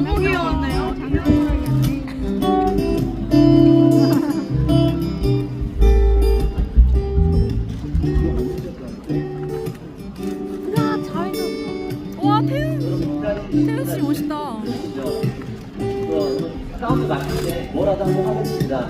너무 귀여웠네요. 와 태윤 태윤 씨 멋있다. 싸움도 맞는데 뭐라도 한번 하겠습니다.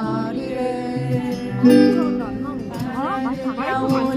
아, 하리래. 음. 아, 맛있다. 맛있다. 아,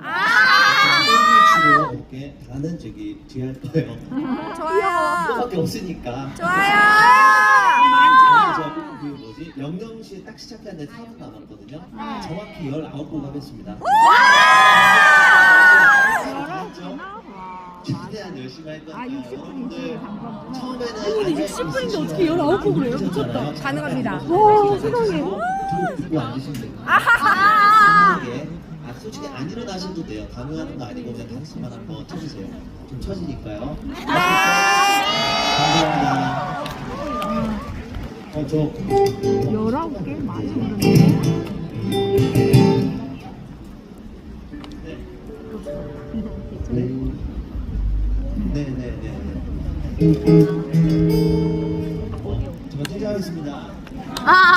하겠습니다. 아! 이렇게 반은 저기 뒤에 할 거예요. 좋아요 이거밖에 없으니까. 좋아요 저, 그 뭐지? 영영 씨딱 시작하는데 4분 남았거든요. 정확히 19곡 하겠습니다. 알았죠? 최대한 열심히 할 거니까 여러분들 처음에는 아니 60분인데 어떻게 19곡을 해요? 미쳤다. 가능합니다. 와 세상에. 두고 앉으시면 돼요. 편하게. 아 솔직히 안 일어나셔도 돼요. 가능한 거 아니고 그냥 당신만 한번 쳐주세요. 좀 쳐지니까요. 감사합니다. 어, 저 19개 많이 부르네. 네. 네, 네, 네. 네. 어, 저 퇴장하겠습니다. 아